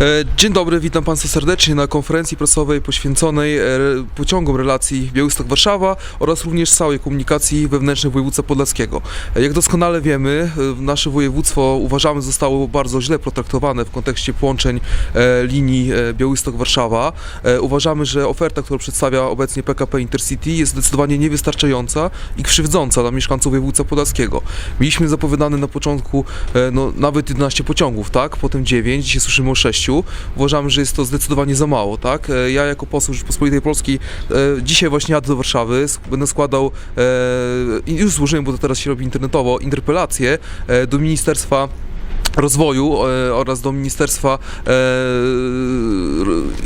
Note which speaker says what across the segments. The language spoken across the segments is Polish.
Speaker 1: E, Dzień dobry, witam Państwa serdecznie na konferencji prasowej poświęconej e, pociągom relacji Białystok-Warszawa oraz również całej komunikacji wewnętrznej województwa podlaskiego. E, Jak doskonale wiemy, nasze województwo uważamy zostało bardzo źle potraktowane w kontekście połączeń linii Białystok-Warszawa. Uważamy, że oferta, którą przedstawia obecnie PKP Intercity jest zdecydowanie niewystarczająca i krzywdząca dla mieszkańców województwa podlaskiego. Mieliśmy zapowiadane na początku no, nawet 11 pociągów, tak? Potem 9, dzisiaj słyszymy o 6. Uważamy, że jest to zdecydowanie za mało, tak? E, Ja jako poseł Rzeczypospolitej Polskiej e, dzisiaj właśnie jadę do Warszawy, będę składał e, i już złożyłem, bo to teraz się robi internetowo, interpelację do Ministerstwa Rozwoju e, oraz do Ministerstwa e,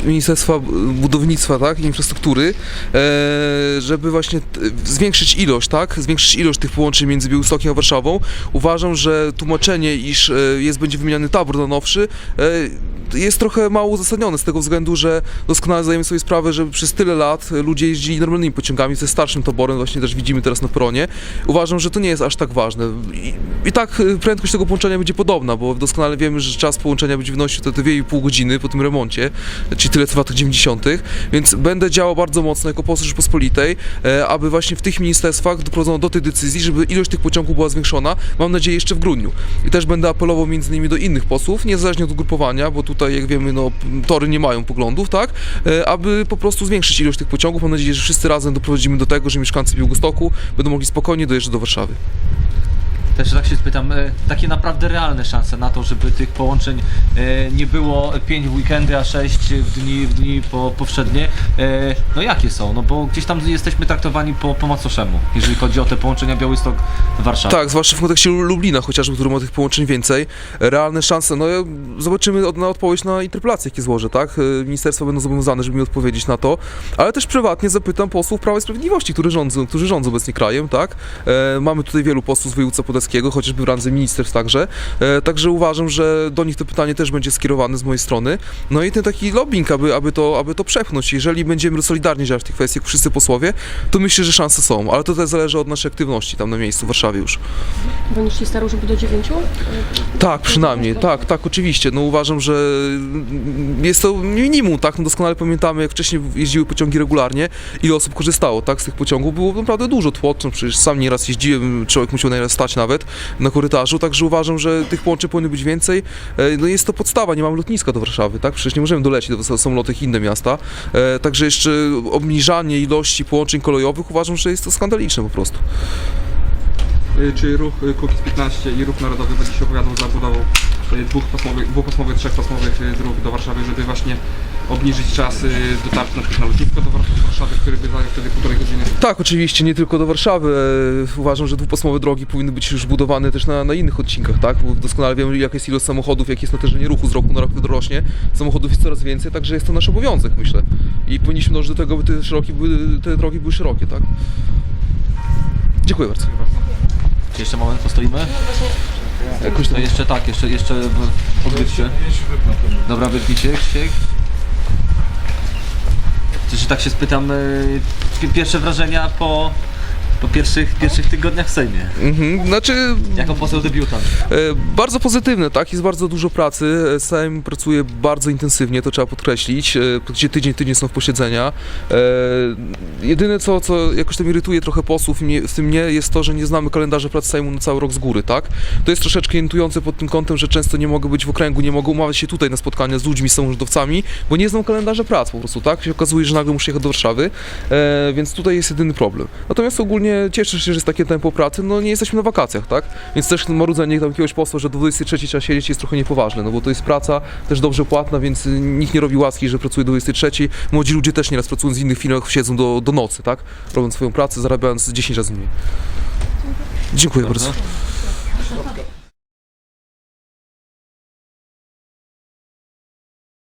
Speaker 1: Ministerstwa Budownictwa, tak, infrastruktury, e, żeby właśnie zwiększyć ilość, tak, zwiększyć ilość tych połączeń między Białymstokiem a Warszawą. Uważam, że tłumaczenie, iż jest będzie wymieniany tabor na nowszy, jest trochę mało uzasadnione z tego względu, że doskonale zdajemy sobie sprawę, że przez tyle lat ludzie jeździli normalnymi pociągami ze starszym taborem, właśnie też widzimy teraz na peronie. Uważam, że to nie jest aż tak ważne. I, i tak prędkość tego połączenia będzie podobna, bo doskonale wiemy, że czas połączenia będzie wynosił te 2,5 godziny po tym remoncie, czyli tyle co w latach 90., więc będę działał bardzo mocno jako poseł Rzeczypospolitej, e, aby właśnie w tych ministerstwach doprowadzono do tej decyzji, żeby ilość tych pociągów była zwiększona, mam nadzieję jeszcze w grudniu. I też będę apelował między innymi do innych posłów, niezależnie od ugrupowania, bo tutaj jak wiemy, no tory nie mają poglądów, tak, e, aby po prostu zwiększyć ilość tych pociągów. Mam nadzieję, że wszyscy razem doprowadzimy do tego, że mieszkańcy Białegostoku będą mogli spokojnie dojeżdżać do Warszawy.
Speaker 2: Też tak się spytam, e, takie naprawdę realne szanse na to, żeby tych połączeń e, nie było 5 w weekendy, a 6 w dni, w dni po, powszednie. E, No jakie są? No bo gdzieś tam jesteśmy traktowani po, po macoszemu, jeżeli chodzi o te połączenia Białystok-Warszawa.
Speaker 1: Tak, zwłaszcza w kontekście Lublina chociażby, który ma tych połączeń więcej. Realne szanse, no zobaczymy od, na odpowiedź na interpelację, jakie złożę, tak? Ministerstwa będą zobowiązane, żeby mi odpowiedzieć na to, ale też prywatnie zapytam posłów Prawa i Sprawiedliwości, którzy rządzą, którzy rządzą obecnie krajem, tak? E, mamy tutaj wielu posłów z województwa podlaskiego, chociażby w randze ministerstw także, e, także uważam, że do nich to pytanie też będzie skierowane z mojej strony. No i ten taki lobbying, aby, aby, to, aby to przepchnąć. Jeżeli będziemy solidarnie działać w tych kwestiach, wszyscy posłowie, to myślę, że szanse są, ale to też zależy od naszej aktywności tam na miejscu w Warszawie już.
Speaker 3: Będziesz się starał, żeby do dziewięciu?
Speaker 1: Tak, przynajmniej, tak, tak, oczywiście. No uważam, że jest to minimum, tak? No doskonale pamiętamy, jak wcześniej jeździły pociągi regularnie, ile osób korzystało, tak, z tych pociągów. Było naprawdę dużo tłocą, przecież sam nieraz jeździłem, człowiek musiał nieraz stać nawet na korytarzu, także uważam, że tych połączeń powinno być więcej. E, No jest to podstawa, nie mamy lotniska do Warszawy, tak? Przecież nie możemy dolecieć do samolotów inne miasta. E, Także jeszcze obniżanie ilości połączeń kolejowych uważam, że jest to skandaliczne po prostu.
Speaker 4: Y, czy ruch y, Kukiz 15 i ruch narodowy będzie się opowiadał za budową y, dwupasmowych, dwupasmowych, trzechpasmowych dróg do Warszawy, żeby właśnie obniżyć czas dotarcia na przykład na lotnisko do War- Warszawy, który by zajął wtedy półtorej godziny.
Speaker 1: Tak, oczywiście, nie tylko do Warszawy. E, Uważam, że dwupasmowe drogi powinny być już budowane też na, na innych odcinkach, tak? Bo doskonale wiemy, jaka jest ilość samochodów, jakie jest natężenie ruchu z roku na rok rośnie. Samochodów jest coraz więcej, także jest to nasz obowiązek, myślę. I powinniśmy dążyć do tego, by te, szerokie, były, te drogi były szerokie, tak? Dziękuję bardzo.
Speaker 4: Dziękuję bardzo.
Speaker 2: Czy jeszcze moment postoimy?
Speaker 1: Jakoś
Speaker 2: To jeszcze tak, jeszcze, jeszcze w- odbytcie. Dobra, wypnijcie, Krzysiek. Czy się tak się spytam, pi- pierwsze wrażenia po, po pierwszych, pierwszych tygodniach w Sejmie,
Speaker 1: Mhm, znaczy,
Speaker 2: jako poseł debiutant.
Speaker 1: E, Bardzo pozytywne, tak? Jest bardzo dużo pracy. E, Sejm pracuje bardzo intensywnie, to trzeba podkreślić. E, Gdzie tydzień, tydzień są w posiedzenia. E, Jedyne, co, co jakoś tam irytuje trochę posłów, i mnie, w tym mnie, jest to, że nie znamy kalendarza prac Sejmu na cały rok z góry, tak? To jest troszeczkę irytujące pod tym kątem, że często nie mogę być w okręgu, nie mogę umawiać się tutaj na spotkania z ludźmi, z samorządowcami, bo nie znam kalendarza prac po prostu, tak? Się okazuje, że nagle muszę jechać do Warszawy, e, więc tutaj jest jedyny problem. Natomiast ogólnie cieszę się, że jest takie tempo pracy, no nie jesteśmy na wakacjach, tak? Więc też marudzenie tam jakiegoś posła, że do 23 trzeba siedzieć jest trochę niepoważne, no bo to jest praca też dobrze płatna, więc y, nikt nie robi łaski, że pracuje do 23. Młodzi ludzie też nieraz pracując w innych firmach siedzą do, do nocy, tak? Robiąc swoją pracę, zarabiając 10 razy mniej. Dziękuję bardzo.
Speaker 2: Dobrze.